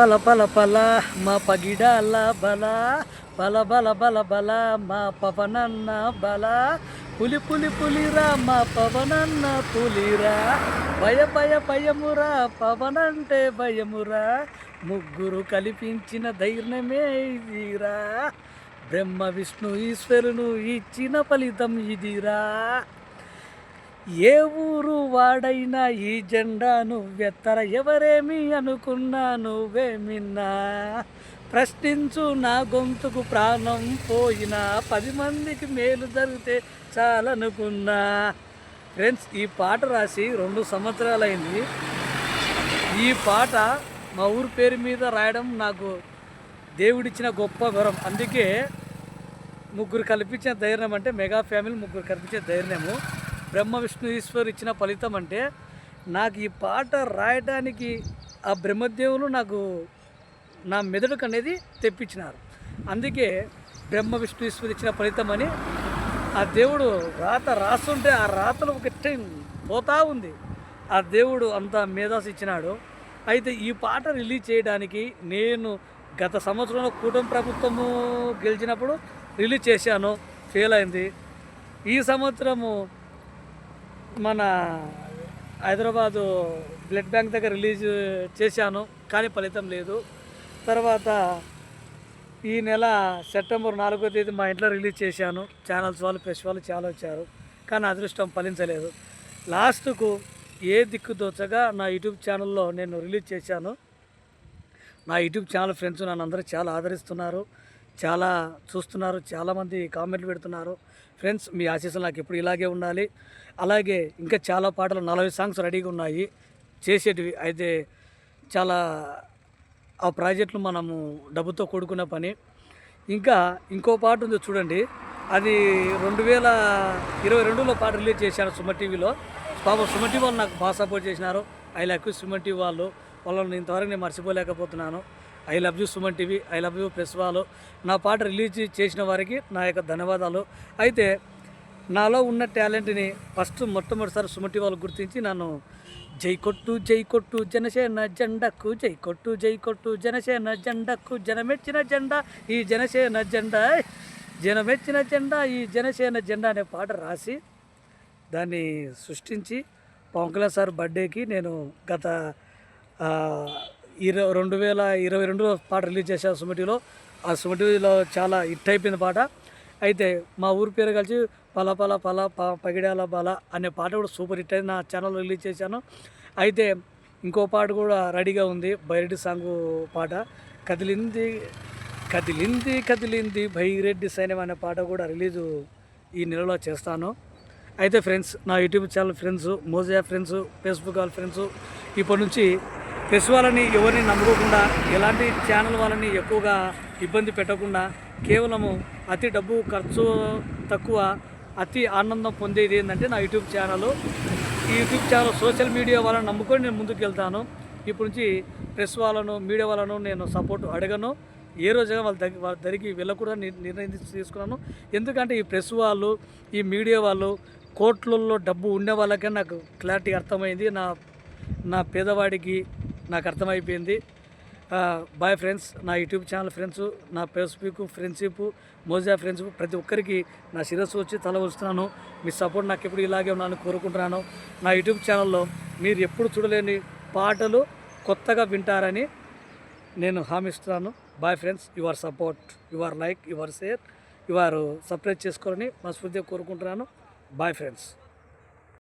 పల పల పల మా పగిడాల బల బల బల బల బల మా పవనన్న బల. పులి పులి పులిరా మా పవనన్న పులిరా. భయ భయ భయమురా పవనంటే భయమురా. ముగ్గురు కల్పించిన ధైర్యమే ఇదిరా. బ్రహ్మ విష్ణు ఈశ్వరును ఇచ్చిన ఫలితం ఇదిరా. ఏ ఊరు వాడైనా ఈ జెండా వెత్తర ఎవరేమి అనుకున్నా నువ్వేమిన్నా ప్రశ్నించు నా గొంతుకు ప్రాణం పోయినా. పది మందికి మేలు జరిగితే చాలనుకున్నా. ఫ్రెండ్స్ ఈ పాట రాసి రెండు సంవత్సరాలైంది. ఈ పాట మా ఊరి పేరు మీద రాయడం నాకు దేవుడిచ్చిన గొప్ప వరం. అందుకే ముగ్గురు కల్పించిన ధైర్యం అంటే మెగా ఫ్యామిలీ ముగ్గురు కల్పించే ధైర్యము. బ్రహ్మ విష్ణు ఈశ్వర్ ఇచ్చిన ఫలితం అంటే నాకు ఈ పాట రాయడానికి ఆ బ్రహ్మదేవులు నాకు నా మెదడుకు అనేది తెప్పించినారు. అందుకే బ్రహ్మ విష్ణు ఈశ్వర్ ఇచ్చిన ఫలితం అని ఆ దేవుడు రాత రాస్తుంటే ఆ రాతలు ఒక పోతా ఉంది. ఆ దేవుడు అంత మేధాసి ఇచ్చినాడు. అయితే ఈ పాట రిలీజ్ చేయడానికి నేను గత సంవత్సరంలో కూటమి ప్రభుత్వము గెలిచినప్పుడు రిలీజ్ చేశాను. ఫెయిల్ అయింది. ఈ సంవత్సరము మన హైదరాబాదు బ్లడ్ బ్యాంక్ దగ్గర రిలీజ్ చేశాను కానీ ఫలితం లేదు. తర్వాత ఈ నెల సెప్టెంబర్ నాలుగో తేదీ మా ఇంట్లో రిలీజ్ చేశాను. ఛానల్స్ వాళ్ళు ప్రెస్ వాళ్ళు చాలా వచ్చారు కానీ అదృష్టం ఫలించలేదు. లాస్ట్కు ఏ దిక్కు దోచగా నా యూట్యూబ్ ఛానల్లో నేను రిలీజ్ చేశాను. నా యూట్యూబ్ ఛానల్ ఫ్రెండ్స్ నన్ను అందరూ చాలా ఆదరిస్తున్నారు చాలా చూస్తున్నారు చాలామంది కామెంట్లు పెడుతున్నారు. ఫ్రెండ్స్ మీ ఆశీస్సులు నాకు ఎప్పుడు ఇలాగే ఉండాలి. అలాగే ఇంకా చాలా పాటలు నలభై సాంగ్స్ రెడీగా ఉన్నాయి. చేసేటివి అయితే చాలా ఆ ప్రాజెక్టులు మనము డబ్బుతో కూడుకున్న పని. ఇంకా ఇంకో పాట ఉంది చూడండి. అది రెండు వేల ఇరవై రెండులో పాట రిలీజ్ చేశాను సుమ టీవీలో. పాపం సుమ టీవీ వాళ్ళు నాకు బాగా సపోర్ట్ చేసినారు. I love you Suman TV వాళ్ళు. వాళ్ళని ఇంతవరకు నేను మర్చిపోలేకపోతున్నాను. I love you Suman TV I love you press వాళ్ళు. నా పాట రిలీజ్ చేసిన వారికి నా యొక్క ధన్యవాదాలు. అయితే నాలో ఉన్న టాలెంట్ని ఫస్ట్ మొట్టమొదటిసారి సుమటి వాళ్ళు గుర్తించి నన్ను జై కొట్టు జై కొట్టు జనసేన జెండకు జై కొట్టు జై కొట్టు జనసేన జెండకు జనమెచ్చిన జెండా ఈ జనసేన జెండా జనమెచ్చిన జెండా ఈ జనసేన జెండా అనే పాట రాసి దాన్ని సృష్టించి పవన్ కళ్యాణ్ సార్ బర్త్డేకి నేను గత ఇరవై రెండు వేల ఇరవై రెండులో పాట రిలీజ్ చేశాను సుమటిలో ఆ సుమటిలో చాలా హిట్ అయిపోయింది పాట. అయితే మా ఊరి పేరు కలిసి పల పల పల ప పగిడాల బల అనే పాట కూడా సూపర్ హిట్ అయింది. నా ఛానల్ రిలీజ్ చేశాను. అయితే ఇంకో పాట కూడా రెడీగా ఉంది. బైరెడ్డి సాంగ్ పాట. కదిలింది కదిలింది కదిలింది భైరెడ్డి సైన్యం అనే పాట కూడా రిలీజు ఈ నెలలో చేస్తాను. అయితే ఫ్రెండ్స్ నా యూట్యూబ్ ఛానల్ ఫ్రెండ్స్ మోజయా ఫ్రెండ్స్ ఫేస్బుక్ వాళ్ళ ఫ్రెండ్స్ ఇప్పటి నుంచి ప్రెస్ వాళ్ళని ఎవరిని నమ్ముకోకుండా ఎలాంటి ఛానల్ వాళ్ళని ఎక్కువగా ఇబ్బంది పెట్టకుండా కేవలము అతి డబ్బు ఖర్చు తక్కువ అతి ఆనందం పొందేది ఏంటంటే నా యూట్యూబ్ ఛానల్. ఈ యూట్యూబ్ ఛానల్ సోషల్ మీడియా వాళ్ళని నమ్ముకొని నేను ముందుకు వెళ్తాను. ఇప్పటి నుంచి ప్రెస్ వాళ్ళను మీడియా వాళ్ళను నేను సపోర్ట్ అడగను. ఏ రోజుగా వాళ్ళ దగ్గర వాళ్ళ దగ్గరికి వెళ్ళకూడదని నిర్ణయం తీసుకున్నాను. ఎందుకంటే ఈ ప్రెస్ వాళ్ళు ఈ మీడియా వాళ్ళు కోట్లలో డబ్బు ఉండే వాళ్ళకే నాకు క్లారిటీ అర్థమైంది. నా నా పేదవాడికి నాకు అర్థమైపోయింది. బాయ్ ఫ్రెండ్స్ నా యూట్యూబ్ ఛానల్ ఫ్రెండ్స్ నా ఫేస్బుక్ ఫ్రెండ్షిప్ మోజా ఫ్రెండ్స్ ప్రతి ఒక్కరికి నా శిరస్సు వచ్చి తల వస్తున్నాను మీ సపోర్ట్ నాకు ఎప్పుడు ఇలాగే ఉన్నాను కోరుకుంటున్నాను. నా యూట్యూబ్ ఛానల్లో మీరు ఎప్పుడు చూడలేని పాటలు కొత్తగా వింటారని నేను హామీస్తున్నాను bye friends your support your like your share your separate చేసుకోవాలని మనస్ఫూర్తిగా కోరుకుంటున్నాను. Bye friends